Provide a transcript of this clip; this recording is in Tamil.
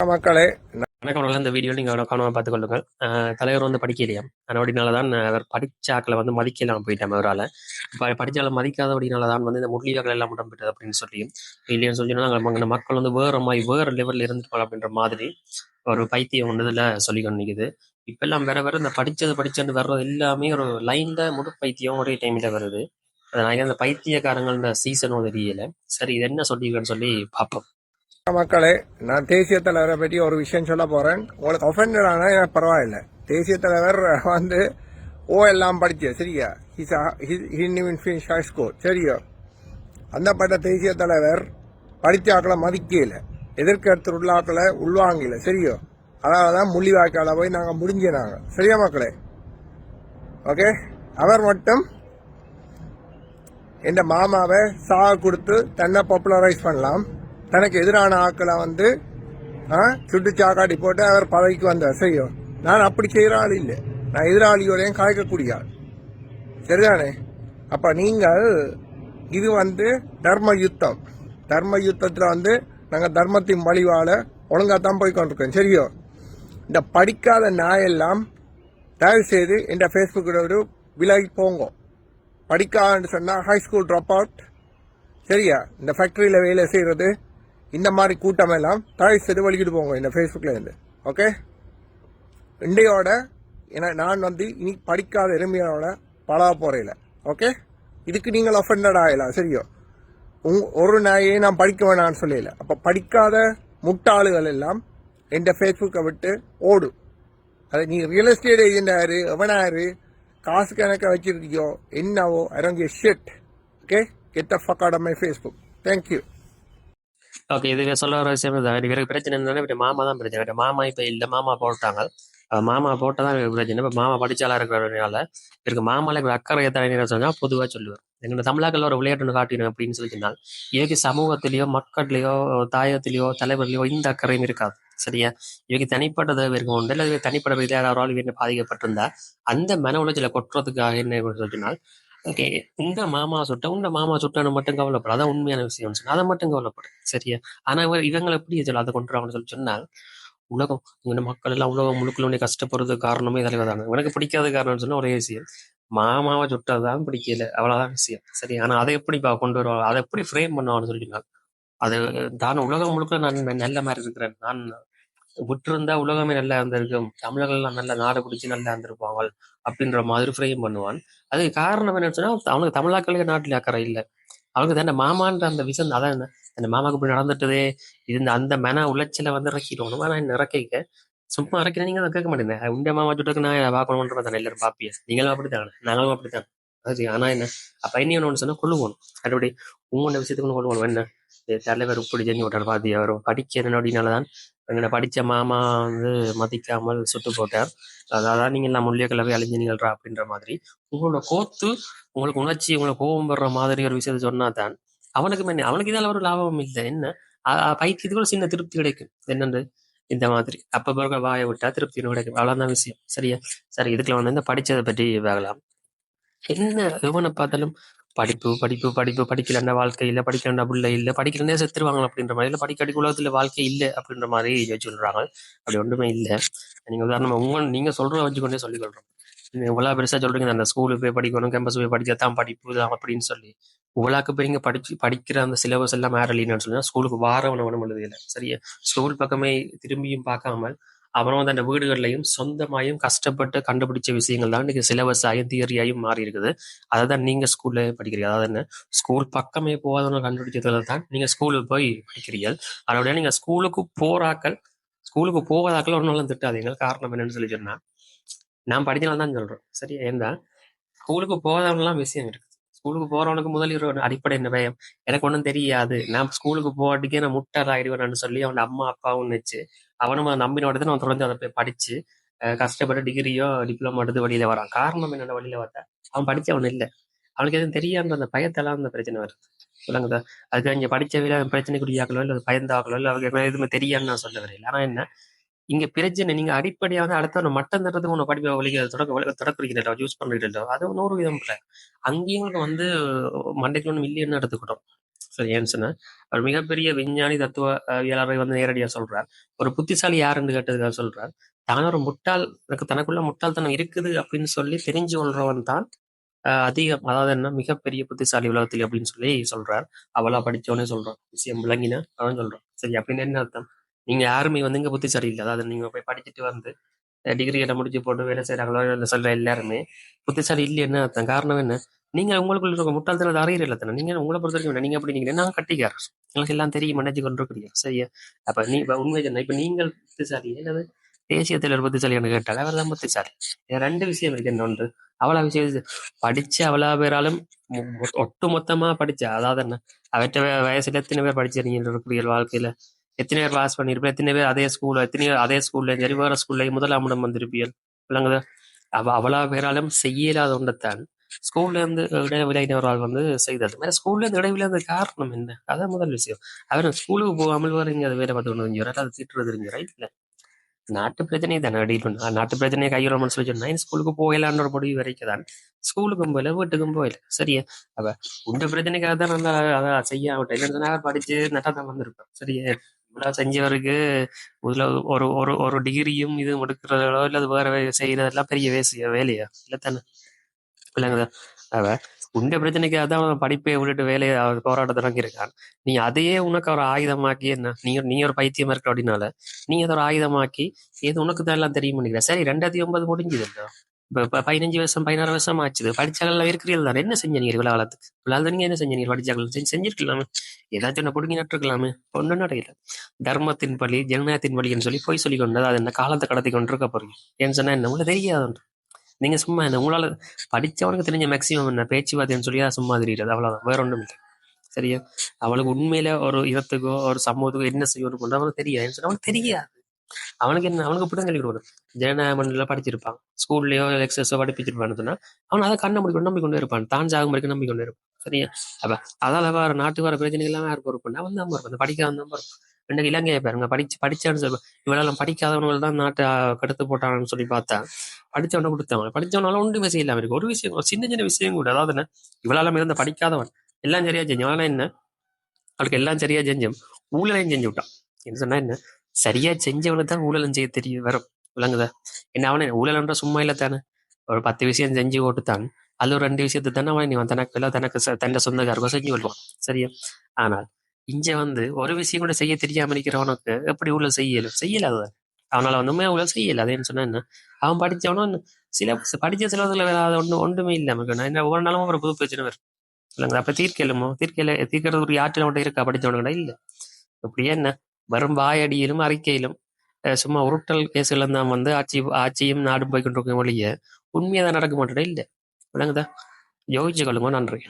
மக்களே வணக்கம் அவர்கள். இந்த வீடியோ நீங்கள் கவனமாக பார்த்துக்கொள்ளுங்கள் தலைவர் வந்து படிக்கலையா? அதனால தான் அவர் படிச்ச வந்து மதிக்கலாம் போயிட்டாங்க அவரால். இப்போ படித்தாலும் மதிக்காதபடினால தான் வந்து இந்த முட்லியாக்கள் எல்லாம் இடம்பெற்றது அப்படின்னு சொல்லி இல்லைன்னு சொல்லி நாங்கள் அங்கே மக்கள் வந்து வேற மாதிரி வேறு லெவலில் இருந்துருப்பாங்க அப்படின்ற மாதிரி ஒரு பைத்தியம் ஒன்று இதில் சொல்லி நிற்குது இப்பெல்லாம் வேற வேற இந்த படித்தது படிச்சது வர்றது எல்லாமே ஒரு லைனில் முழு பைத்தியம் ஒரே டைமில் வருது. அதனால அந்த பைத்தியக்காரங்கள் இந்த சீசனும் தெரியல. சரி இது என்ன சொல்லியிருக்கேன்னு சொல்லி பார்ப்போம். மக்களே நான் தேசிய தலைவரை பற்றி ஒரு விஷயம் சொல்ல போறேன். உங்களுக்கு ஒஃபெண்டட் ஆனால் எனக்கு பரவாயில்ல. தேசிய தலைவர் வந்து ஓ எல்லாம் படிச்சு சரியா? ஹிஸ் ஹை ஸ்கூல் சரியா? அந்த பட்ட தேசிய தலைவர் படித்த ஆக்களை மதிக்கல. எதிர்க்கடுத்து உள்ளாக்களை உள்வாங்கல சரியோ? அதனால தான் முள்ளி போய் நாங்கள் முடிஞ்சினாங்க. சரியா மக்களே? ஓகே? அவர் மட்டும் என் மாமாவை சாக கொடுத்து தன்னை பாப்புலரைஸ் பண்ணலாம். தனக்கு எதிரான ஆட்களை வந்து சுட்டு சாக்காட்டி போட்டு அவர் பதவிக்கு வந்தார். செய்யும் நான் அப்படி செய்கிற ஆள் இல்லை. நான் எதிராளியோடையும் காய்க்கக்கூடிய ஆள். சரிதானே? அப்போ நீங்கள் இது வந்து தர்ம யுத்தம். தர்ம யுத்தத்தில் வந்து நாங்கள் தர்மத்தின் வழிவால ஒழுங்காக தான் போய் கொண்டிருக்கோம். சரியோ? இந்த படிக்காத நாயெல்லாம் தயவு செய்து இந்த ஃபேஸ்புக்கில் ஒரு விலகி போங்க. படிக்காதுன்னு சொன்னால் ஹை ஸ்கூல் ட்ராப் அவுட் சரியா? இந்த ஃபேக்ட்ரியில் வேலை செய்கிறது இந்த மாதிரி கூட்டம் எல்லாம் தயவு செய்து வலிக்கிட்டு போங்க இந்த ஃபேஸ்புக்கில் இருந்து. ஓகே இண்டையோட என நான் வந்து இனி படிக்காத எருமையோட பழக போறையில் ஓகே இதுக்கு நீங்கள் ஒஃபெண்டட் ஆகலாம் சரியோ? உங் ஒரு நாயே நான் படிக்க வேணாம்னு சொல்லல. அப்போ படிக்காத முட்டாளுகள் எல்லாம் என் ஃபேஸ்புக்கை விட்டு ஓடும் அது நீ ரியல் எஸ்டேட் ஏஜென்ட் யாரு எவனாரு காசு கணக்கை வச்சிருக்கியோ என்னவோ அரங்க shed okay get the fuck out my Facebook thank you okay இது சொல்ல வர விஷயம் தான். இவருக்கு பிரச்சனை என்னன்னா இவரு மாமா தான் பிரச்சனை. இவரு மாமா இப்போ இல்ல மாமா போட்டாங்க. மாமா போட்டதான் இவருக்கு பிரச்சனை. இப்ப மாமா படிச்சாலா இருக்கிறதுனால இவருக்கு மாமால இவர் அக்கறை எத்தனை சொன்னா பொதுவா சொல்லுவார். எங்களோட தமிழாக்கள் ஒரு விளையாட்டு காட்டினோம் அப்படின்னு சொல்லி சொன்னால் இவருக்கு சமூகத்திலேயோ மக்கள்லயோ தாயத்திலேயோ தலைவர்லயோ இந்த அக்கறையும் இருக்காது. சரியா? இவருக்கு தனிப்பட்ட தேவை இருக்கும். உண்டு. இல்லை தனிப்பட்ட ரீதியாக யாராவது இவங்க பாதிக்கப்பட்டிருந்தா அந்த மன உளைச்சலை கொட்டுறதுக்காக என்ன சொல்லினால் ஓகே. இந்த மாமா சுட்ட உங்க மாமா சுட்டான்னு மட்டும் கவலைப்படும் அதான் உண்மையான விஷயம். சொன்னா அதை மட்டும் கவலைப்படும் சரியா? ஆனா இவங்களை எப்படி சொல்ல அதை கொண்டுறாங்கன்னு சொல்லி சொன்னால் உலகம் இந்த மக்கள் எல்லாம் உலகம் முழுக்களுடைய கஷ்டப்படுறது காரணமே தலைவர் தாங்க எனக்கு பிடிக்காத காரணம்னு சொன்னா ஒரே விஷயம் மாமாவை சுட்டதுதான் பிடிக்கல. அவ்வளவுதான் விஷயம். சரி ஆனா அதை எப்படி கொண்டு வருவாங்க அதை எப்படி ஃப்ரேம் பண்ணுவான்னு சொல்லிட்டு அது தான் உலகம் முழுக்க நான் நல்ல மாதிரி இருக்கிறேன். நான் விட்டுருந்தா உலகமே நல்லா இருந்திருக்கும். தமிழர்கள் எல்லாம் நல்ல நாடு பிடிச்சி நல்லா இருந்திருப்பாங்க அப்படின்ற மாதிரி ஃப்ரேம் பண்ணுவான். அதுக்கு காரணம் என்னன்னு சொன்னா அவனுக்கு தமிழாக்களுக்கு நாட்டில் அக்கறை இல்லை. அவனுக்கு தன்னை மாமான்ற அந்த விஷயம் அதான் என்ன அந்த மாமாக்கு இப்படி நடந்துட்டதே இருந்த அந்த மன உளைச்சலை வந்து இறக்கிடுவோம் நான் என்ன இறக்கிக்க சும்மா இறக்கினா நீங்க அதை கேட்க மாட்டேங்க. உண்ட மாமா சுட்டுக்கு நான் பார்க்கணுன்ற தானே எல்லாரும் பாப்பிய? நீங்களும் அப்படித்தானே நாங்களும் அப்படித்தான். அது ஆனா என்ன அப்ப என்ன ஒன்று சொன்னா கொள்ளுவோம். அப்படி உங்களோட விஷயத்துக்கு கொள்ளுவோம். என்ன தலைவர் இப்படி ஜெனி விட்டார் பாத்தியா வரும் படிக்கிறேன் அப்படின்னாலதான் எங்களை படிச்ச மாமா வந்து மதிக்காமல் சுட்டு போட்டார். அதாவது நீங்க நான் முள்ளிய கிளவி அழிஞ்சு அப்படின்ற மாதிரி. உங்களோட கோத்து உங்களுக்கு உணர்ச்சி உங்களுக்கு கோபம் வர்ற மாதிரி ஒரு விஷயத்தை சொன்னா தான் அவனுக்கு என்ன அவனுக்கு இதால ஒரு லாபம் இல்லை. என்ன? அ- அ- சின்ன திருப்தி கிடைக்கும். என்னண்டு இந்த மாதிரி. அப்ப பிறகு வாயை விட்டா திருப்தி கிடைக்கும். அவ்வளவுதான் விஷயம். சரியா? சரி இதுக்குள்ள வந்து இந்த படிச்சதை பற்றி வேகலாம் என்ன எவனை பார்த்தாலும் படிப்பு படிப்பு படிப்பு படிக்கலன்னா வாழ்க்கை இல்லை படிக்கலன்னா பிள்ளை இல்லை படிக்கலன்னே செத்துருவாங்க அப்படின்ற மாதிரி. இல்லை படிக்கடிக்கு உலகத்துல வாழ்க்கை இல்லை அப்படின்ற மாதிரி யோசிச்சு சொல்றாங்க. அப்படி ஒன்றுமே இல்லை. நீங்க உதாரணமா உங்க நீங்க சொல்றத வச்சுக்கொண்டே சொல்லிக் கொள்றோம். நீங்க இவ்வளவு பெருசா சொல்றீங்க. அந்த ஸ்கூலுக்கு போய் படிக்கணும் கேம்பஸ் போய் படிச்சா தான் படிப்பு தான் அப்படின்னு சொல்லி. இவ்வளோக்கு பெரிய படிச்சு படிக்கிற அந்த சிலபஸ் எல்லாம் மேரலின்னு சொல்லி ஸ்கூலுக்கு வாரவன ஒன்றும் எழுதியில சரியா? ஸ்கூல் பக்கமே திரும்பியும் பார்க்காமல் அவனும் வந்து அந்த வீடுகள்லையும் சொந்தமாயும் கஷ்டப்பட்டு கண்டுபிடிச்ச விஷயங்கள் தான் இன்னைக்கு சிலபஸாயும் தியரியாயும் மாறி இருக்குது. அதை தான் நீங்க ஸ்கூல்ல படிக்கிறீங்க. அதாவது என்ன? ஸ்கூல் பக்கமே போகாதவங்க கண்டுபிடிச்சதுல தான் நீங்க ஸ்கூலுக்கு போய் படிக்கிறீர்கள். அதோடய நீங்க ஸ்கூலுக்கு போறாக்கள் ஸ்கூலுக்கு போகாதாக்கள் ஒன்றும் திட்டாதீங்க. காரணம் என்னன்னு சொல்லி சொன்னா நான் படிக்கலாம் தான் சொல்றேன். சரியா? ஏன்னா ஸ்கூலுக்கு போகாதவங்கலாம் விஷயம் இருக்குது. ஸ்கூலுக்கு போறவனுக்கு முதலில் ஒரு அடிப்படை என்ன பயம்? எனக்கு ஒன்றும் தெரியாது. நான் ஸ்கூலுக்கு போகாட்டிக்கே நான் முட்டாள் ஆயிடுவேன் சொல்லி அவன் அம்மா அப்பாவும் நினைச்சு அவனும் அதை நம்பினோட அவன் தொடர்ந்து அதை போய் படிச்சு கஷ்டப்பட்டு டிகிரியோ டிப்ளமோ எடுத்து வெளியில வரான். காரணம் என்னென்ன வெளியில பார்த்தா அவன் படிச்சவன் இல்லை. அவனுக்கு எதுவும் தெரியாத அந்த பயத்தெல்லாம் அந்த பிரச்சனை வருது. சொல்லுங்க அதுக்கு இங்க படிச்சவையில பிரச்சனைக்குரியாக்களோ இல்லை பயந்தாக்களோ இல்லை அவங்க எதுவுமே தெரியாதுன்னு நான் சொல்ல வரையில ஆனா என்ன? இங்க பிரச்சனை நீங்க அடிப்படையாக அடுத்த மட்டம் தரத்துக்கு ஒன்று படிப்பை வலிக்க தொடக்க தொடக்கிறீங்களோ யூஸ் பண்றீங்களோ அது நூறு விதம் இல்லை. அங்கேயும் வந்து மண்டைக்கு ஒன்று மில்லியன் எடுத்துக்கிட்டோம். சரி சொன்னேன். அவர் மிகப்பெரிய விஞ்ஞானி தத்துவவியலாளரை வந்து நேரடியாக சொல்றார். ஒரு புத்திசாலி யாருன்னு கேட்டதுக்காக சொல்றார். தான் ஒரு முட்டாள் எனக்கு தனக்குள்ள முட்டாள்தனம் இருக்குது அப்படின்னு சொல்லி தெரிஞ்சு கொள்றவன் தான் அதிகம் அதாவது என்ன மிகப்பெரிய புத்திசாலி உலகத்தில் அப்படின்னு சொல்லி சொல்றார். அவளா படிச்சவனே சொல்றான் விஷயம் விளங்கினா அவன் சொல்றான். சரி அப்படின்னு என்ன அர்த்தம்? நீங்க யாருமே வந்து இங்க புத்திசாலி இல்லை. அதாவது நீங்க போய் படிச்சுட்டு வந்து டிகிரி எல்லாம் முடிச்சு போட்டு வேலை செய்யறாங்களோ இல்லை சொல்ற எல்லாருமே புத்திசாலி இல்லை என்ன அர்த்தம். காரணம் என்ன? நீங்க உங்களுக்குள்ள இருக்க முட்டாள்தனத்தை அறியற இல்லை தானே நீங்க உங்களை பொறுத்த வரைக்கும் நீங்க அப்படி நீங்க நான் கட்டிக்கார உங்களுக்கு எல்லாம் தெரியும் நினைச்சு கொண்டிருக்கிறீங்க சரியா? அப்ப நீ இப்ப உண்மை சொன்ன இப்ப நீங்கள் புத்திசாலி. என்னது? தேசியத்தில் ஒரு புத்திசாலின்னு கேட்டால் அவர் தான் புத்திசாலி. இது ரெண்டு விஷயம் இருக்கு என்ன ஒன்று அவ்வளோ விஷயம் படிச்சு அவ்வளோ பேராலும் ஒட்டு மொத்தமா படிச்ச அதாவது என்ன? அவற்ற வயசுல எத்தனை பேர் படிச்சிருக்கீங்க இருக்கிறீர்கள் வாழ்க்கையில? எத்தனை பேர் பாஸ் பண்ணிருப்பீங்க எத்தனை பேர் அதே ஸ்கூல்ல எத்தனை பேர் அதே ஸ்கூல்ல சரி வேற ஸ்கூல்ல முதலாம் இடம் வந்திருப்பீர்கள்? விளங்குதா? அவ அவ்வளோ பேராலும் செய்யலாத ஒன்றைத்தான் ஸ்கூல்ல இருந்து ஆள் வந்து செய்தது வேற ஸ்கூல்ல இருந்து இடைவிலாத காரணம் என்ன அதான் முதல் விஷயம் அவர் ஸ்கூலுக்கு போகாமல் வேற அது வேலை பார்த்து கொண்டு வந்து அதை திட்டுறது தெரிஞ்சு ரைட் இல்லை நாட்டு பிரச்சனையை தானே டீல் பண்ண நாட்டு பிரச்சனையை கையுறோம்னு சொல்லி சொன்னா ஸ்கூலுக்கு போகலான்ற ஒரு முடிவு வரைக்கும் தான் ஸ்கூலுக்கும் போயில வீட்டுக்கும் போயில சரியா அவ உண்ட பிரச்சனைக்காக தான் நல்லா அதான் செய்ய ஆகட்டும் இல்லைன்னு அவர் படிச்சு நட்டா தான் வந்திருப்பேன் சரியா இவ்வளவு செஞ்சவருக்கு முதல்ல ஒரு ஒரு ஒரு டிகிரியும் இது எடுக்கிறதோ இல்ல அது வேற செய்யறதெல்லாம் பெரிய வேசியா வேலையா இல்லை தானே இல்லைங்களா உண்ட பிரச்சனைக்காக தான் படிப்பை விட்டுட்டு வேலையை அவர் போராட்டத்தை இறங்கியிருக்கான் நீ அதையே உனக்கு ஒரு ஆயுதமாக்கி என்ன? நீ ஒரு- நீ ஒரு பைத்தியமா இருக்க அப்படின்னால நீ அதை ஒரு ஆயுதமாக்கி ஏது உனக்கு தான் எல்லாம் தெரியும் பண்ணிக்கிற சரி ரெண்டாயிரத்தி ஒன்பது முடிஞ்சது இல்ல பதினஞ்சு வருஷம் பதினாறு வருஷம் ஆச்சுது. படிச்சாங்கலாம் இருக்கிறீர்கள் தானே. என்ன செஞ்சீங்க இவ்வளவு காலத்துக்கு? இவ்வளவு நீங்க என்ன செஞ்சீங்க படிச்சாங்க செஞ்சு செஞ்சிருக்கலாமே. ஏதாச்சும் என்ன பிடுங்கி நட்டுருக்கலாமே. ஒன்றும் நடக்கல தர்மத்தின் பலி ஜனநாயகத்தின் பலின்னு சொல்லி போய் சொல்லி கொண்டது. அது என்ன காலத்தை கடத்தி கொண்டு இருக்க போறீங்க? ஏன்னு சொன்னா என்ன? உங்களுக்கு தெரியாது? நீங்க சும்மா என்ன உங்களால படிச்சவனுக்கு தெரிஞ்ச மேக்சிமம் என்ன? பேச்சுவார்த்தைன்னு சொல்லி சொல்லியா சும்மா தெரியுது அவ்வளவுதான். வேற ஒன்றும் இல்லை. சரியா? அவளுக்கு உண்மையில ஒரு இனத்துக்கோ ஒரு சமூகத்துக்கோ என்ன செய்யணும் கொண்டு அவனுக்கு தெரியாது. சொன்னா அவனுக்கு தெரியாது. அவனுக்கு என்ன? அவனுக்கு இப்படி சொல்லி கொடுக்கணும். ஜனநாயக மண்டல படிச்சிருப்பான். ஸ்கூல்லயோ எக்ஸஸோ படிப்பிச்சிருப்பான்னு சொன்னா அவன் அதை கண்ண முடிக்கணும் நம்பி கொண்டு இருப்பான். தான் ஜாகம் வரைக்கும் நம்பி கொண்டு இருப்பான். சரியா? அப்ப அதால வேற நாட்டு வர பிரச்சனை எல்லாம் யார் பொறுப்புன்னா அவன் தான் பொறுப்பு அந்த படிக்காதவன் தான் பொறுப்பு ரெண்டு இலங்கையை பாருங்க. படிச்சு படிச்சான்னு சொல்லி இவளெல்லாம் படிக்காதவங்க தான் நாட்டை கடுத்து போட்டாங்கன்னு சொல்லி பார்த்தா படிச்சவனை கொடுத்தவன் படிச்சவனால ஒன்றுமே செய்யலாம் இருக்கு. ஒரு விஷயம் ஒரு சின்ன சின்ன விஷயம் கூட. அதாவது என்ன? இவளால இருந்த படிக்காதவன். எல்லாம் சரியா செஞ்சவன் என்ன? அவளுக்கு எல்லாம் சரியா செஞ்சோம். ஊழலையும் செஞ்சு விட்டான். என்ன சொன்னா என்ன? சரியா செஞ்சவனுக்கு தான் ஊழலும் செய்ய தெரிய வரும். விளங்குதா? என்ன அவனே? ஊழல்ன்ற சும்மா இல்லை தானே. ஒரு பத்து விஷயம் செஞ்சு ஓட்டுத்தான் அதுல ஒரு ரெண்டு விஷயத்தை தானே அவன் இவன் தனக்கு இல்லை தனக்கு தன்னை சொந்தக்காரங்க செஞ்சு கொள்வான். சரியா? ஆனால் இங்க வந்து ஒரு விஷயம் கூட செய்ய தெரியாம இருக்கிறவனுக்கு எப்படி உள்ள செய்யலும்? செய்யல அதுதான் அவனால வந்து உள்ள ஊழல் செய்யல. அதேன்னு சொன்னா என்ன? அவன் படிச்சவனும் சில படிச்ச சிலவத்துல வேற ஒன்றும் ஒன்றுமே இல்லை. நமக்கு என்ன ஒவ்வொரு நாளும் ஒரு புது பிரச்சனை வரும். இல்லைங்களா அப்ப தீர்க்கலுமோ தீர்க்கல தீர்க்கிறது ஒரு ஆற்றில் மட்டும் இருக்கா படிச்சவனுக்கு இல்ல. அப்படியே என்ன? வெறும் வாயடியிலும் அறிக்கையிலும் சும்மா உருட்டல் கேஸ்கள் தான் வந்து ஆட்சி ஆட்சியும் நாடும் போய் கொண்டிருக்க ஒழிய உண்மையா தான் நடக்க மாட்டேன் இல்ல. விளங்குதா? யோகிச்சு கொள்ளுங்க. நன்றி.